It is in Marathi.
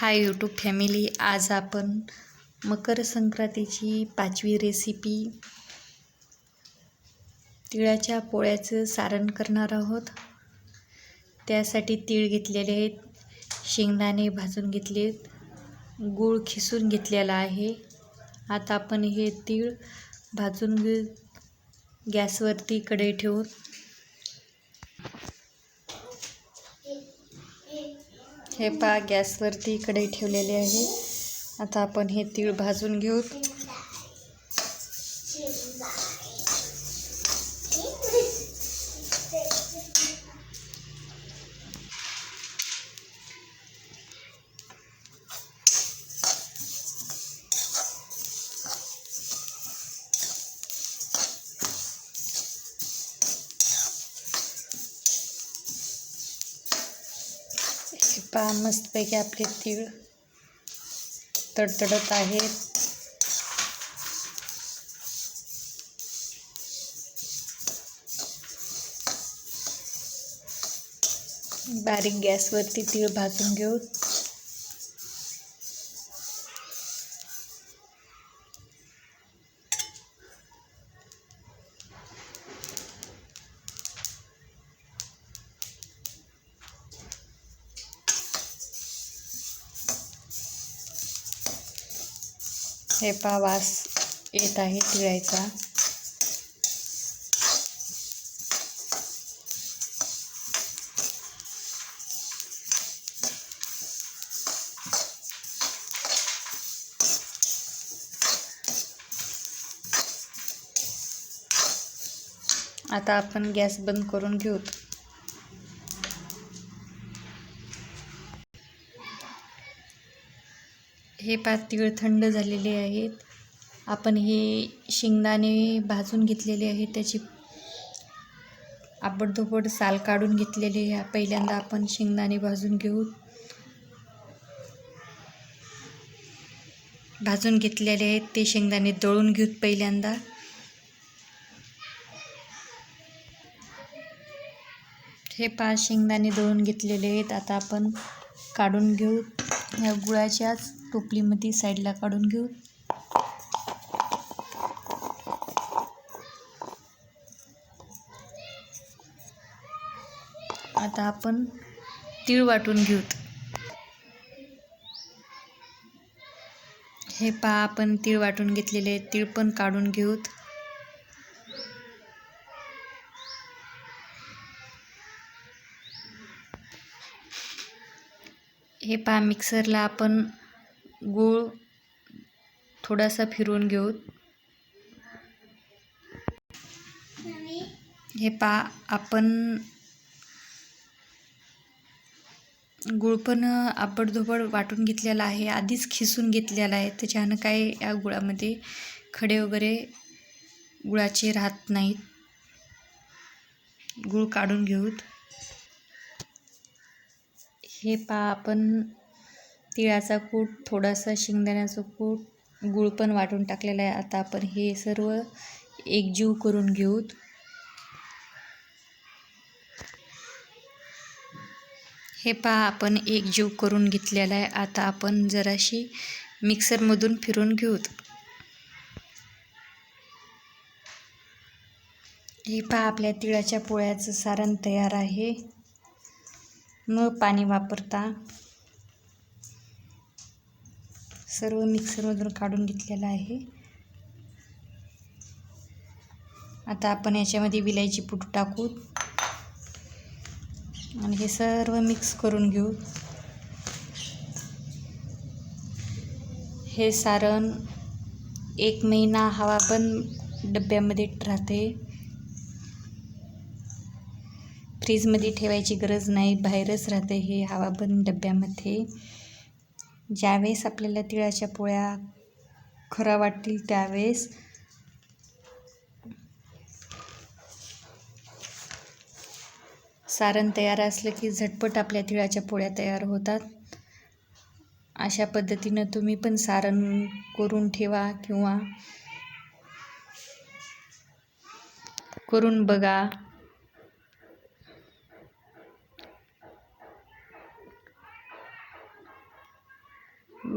हाय यूट्यूब फॅमिली आज आपण मकर संक्रांतीची पाचवी रेसिपी तिळाच्या पोळ्याचं सारण करणार आहोत. त्यासाठी तीळ घेतलेले आहेत शेंगदाणे भाजून घेतलेत गूळ खिसून घेतलेला आहे. आता आपण हे तीळ भाजून घे गॅसवरती कढई ठेवून हे पा गॅसवरती कढई ठेवलेली आहे. आता आपण हे तीळ भाजून घेऊ. पहा मस्तपैकी आपले तीळ तडतडत आहेत बारीक गॅसवरती तीळ भाजून घेऊ. हे पा वास येत आहे तिळायचा आता आपण गॅस बंद करून घेऊत हे पाच तीळ थंड झालेले आहेत. आपण हे शेंगदाणे भाजून घेतलेले आहेत. त्याची आबडधोबड साल काढून घेतलेली आहे. पहिल्यांदा आपण शेंगदाणे भाजून घेऊ. भाजून घेतलेले आहेत. ते शेंगदाणे दळून घेऊत पहिल्यांदा. हे पाच शेंगदाणे दळून घेतलेले आहेत. आता आपण काढून घेऊ. ह्या गुळाच्याच टोपलीमध्ये साईडला काढून घेऊ. आता आपण तीळ वाटून घेऊत. हे पहा आपण तीळ वाटून घेतलेले तीळ पण काढून घेऊत. हे पहा मिक्सरला आपण गूळ थोडासा फिरवून घेऊ. हे पा आपण गुळ पण आबडधोबड वाटून घेतलेला आहे आधीच खिसून घेतलेला आहे. त्याच्यानं काय या गुळामध्ये खडे वगैरे गुळाचे राहत नाहीत. गुळ काढून घेऊत. हे पा आपण तिळाचा कूट थोडासा शेंगदाण्याचं कूट गूळ पण वाटून टाकलेला आहे. आता आपण हे सर्व एकजीव करून घेऊत. हे पहा आपण एकजीव करून घेतलेला आहे. आता आपण जराशी मिक्सरमधून फिरून घेऊत. हे पहा आपल्या तिळाच्या पोळ्याचं सारण तयार आहे. न पाणी वापरता. सर्व मिक्सरमधून काढून घेतलेलं आहे. आता आपण याच्यामध्ये विलायची पूड टाकू. आणि हे सर्व मिक्स करून घेऊ. हे सारण एक महिना हवा पण डब्यामध्ये राहते. फ्रीजमध्ये ठेवायची गरज नाही. बाहेरच राहते हे हवा पण डब्यामध्ये. ज्यावेळेस आपल्याला तिळाच्या पोळ्या खरा वाटतील त्यावेळेस सारण तयार असलं की झटपट आपल्या तिळाच्या पोळ्या तयार होतात. अशा पद्धतीनं तुम्ही पण सारण करून ठेवा किंवा करून बघा.